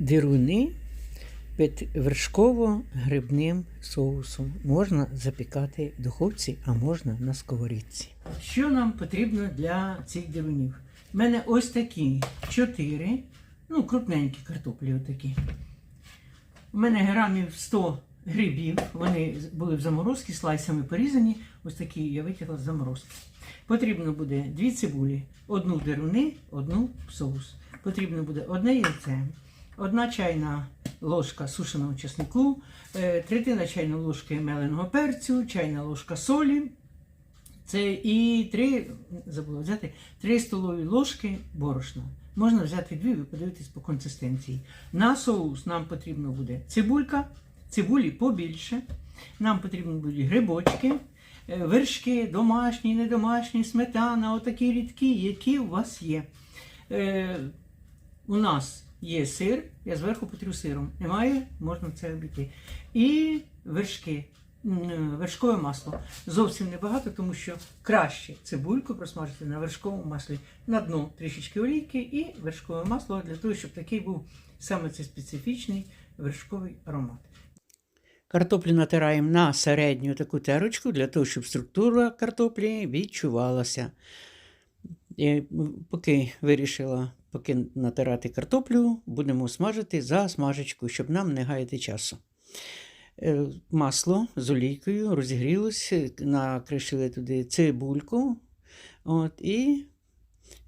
дируни під вершково-грибним соусом. Можна запікати в духовці, а можна на сковорідці. Що нам потрібно для цих дирунів? У мене ось такі чотири, ну, крупненькі картоплі отакі. У мене грамів 100 грибів, вони були в заморозці, слайсами порізані. Ось такі я витягла з заморозки. Потрібно буде дві цибулі, одну деруни, одну соус. Потрібно буде одне яйце, одна чайна ложка сушеного чеснику, е, третина чайної ложки меленого перцю, чайна ложка солі. Це і три, забула взяти, три столові ложки борошна. Можна взяти дві, ви подивитесь по консистенції. На соус нам потрібно буде цибулька, цибулі побільше. Нам потрібні будуть грибочки, е, вершки, домашні, недомашні, сметана, отакі рідкі, які у вас є. Е, у нас є сир, я зверху потрю сиром. Немає, можна це обійти. І вершки, вершкове масло. Зовсім небагато, тому що краще цибульку просмажити на вершковому маслі. На дно трішечки олійки і вершкове масло для того, щоб такий був саме цей специфічний вершковий аромат. Картоплю натираємо на середню таку терочку для того, щоб структура картоплі відчувалася. І поки вирішила поки натирати картоплю, будемо смажити за смажечку, щоб нам не гаяти часу. Е, Масло з олійкою розігрілось, накришили туди цибульку. От, і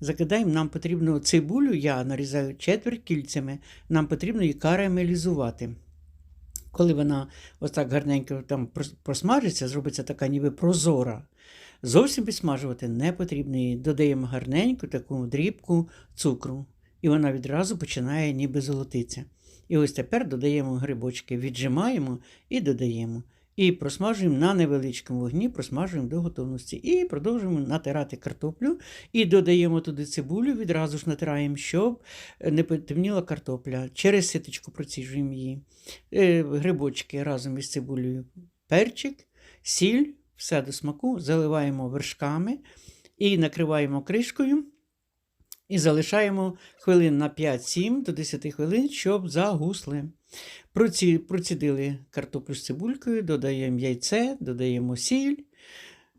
закидаємо, нам потрібно цибулю, я нарізаю четверть кільцями, нам потрібно її карамелізувати. Коли вона ось так гарненько там просмажиться, зробиться така ніби прозора. Зовсім підсмажувати не потрібно її. Додаємо гарненьку таку дрібку цукру, і вона відразу починає ніби золотитися. І ось тепер додаємо грибочки, віджимаємо і додаємо. І просмажуємо на невеличкому вогні, просмажуємо до готовності. І продовжуємо натирати картоплю. І додаємо туди цибулю, відразу ж натираємо, щоб не потемніла картопля. Через ситочку проціжуємо її. Е, Грибочки разом із цибулею, перчик, сіль, все до смаку, заливаємо вершками і накриваємо кришкою. І залишаємо хвилин на 5-7 до 10 хвилин, щоб загусли. Проці, процідили картоплю з цибулькою, додаємо яйце, додаємо сіль,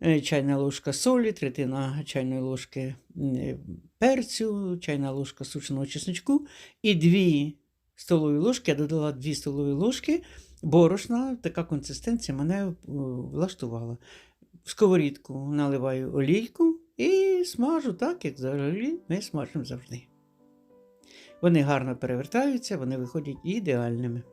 е, чайна ложка солі, третина чайної ложки е, перцю, чайна ложка сушеного чесночку і 2 столові ложки. Я додала 2 столові ложки борошна. Така консистенція мене е, влаштувала. В сковорідку наливаю олійку і смажу так, як взагалі ми смажимо завжди. Вони гарно перевертаються, вони виходять ідеальними.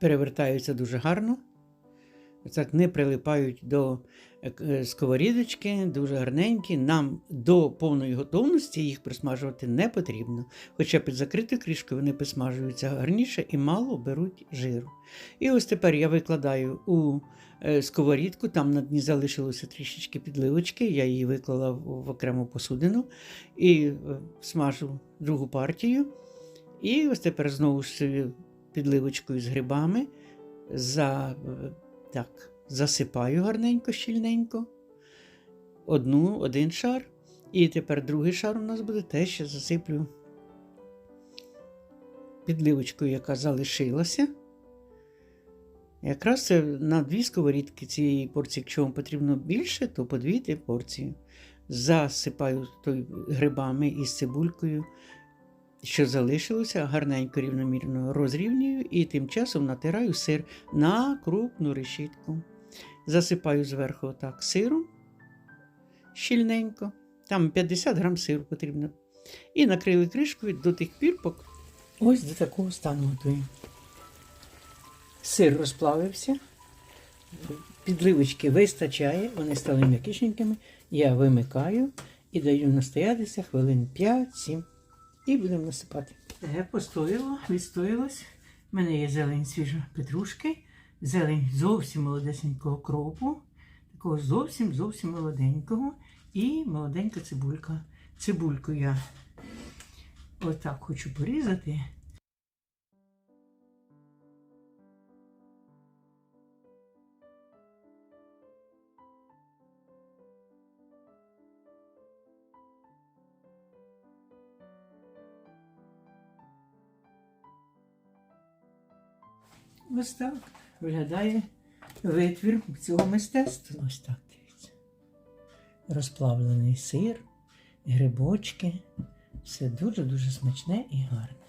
Перевертаються дуже гарно. Так не прилипають до е, е, сковорідочки, дуже гарненькі. Нам до повної готовності їх присмажувати не потрібно. Хоча під закритою кришкою вони присмажуються гарніше і мало беруть жиру. І ось тепер я викладаю у е, сковорідку, там на дні залишилося трішечки підливочки, я її виклала в окрему посудину і смажу другу партію. І ось тепер знову ж підливочкою з грибами. За, так, засипаю гарненько, щільненько. Одну, один шар. І тепер другий шар у нас буде те, що засиплю підливочкою, яка залишилася. Якраз це на дві сковорідки цієї порції, якщо вам потрібно більше, то по дві порції. Засипаю той грибами із цибулькою, що залишилося, гарненько рівномірно розрівнюю і тим часом натираю сир на крупну решітку. Засипаю зверху отак сиром щільненько. Там 50 грам сиру потрібно. І накрили кришкою до тих пір, поки ось до такого стану готуємо. Сир розплавився, підливочки вистачає, вони стали м'якішенькими. Я вимикаю і даю настоятися хвилин 5-7 і будемо насипати. Те постояло, відстоялось. У мене є зелень свіжа петрушки, зелень зовсім молодесенького кропу, такого зовсім зовсім молоденького, і молоденька цибулька. Цибульку я отак хочу порізати. Ось так виглядає витвір цього мистецтва. Ось так дивіться. Розплавлений сир, грибочки. Все дуже-дуже смачне і гарне.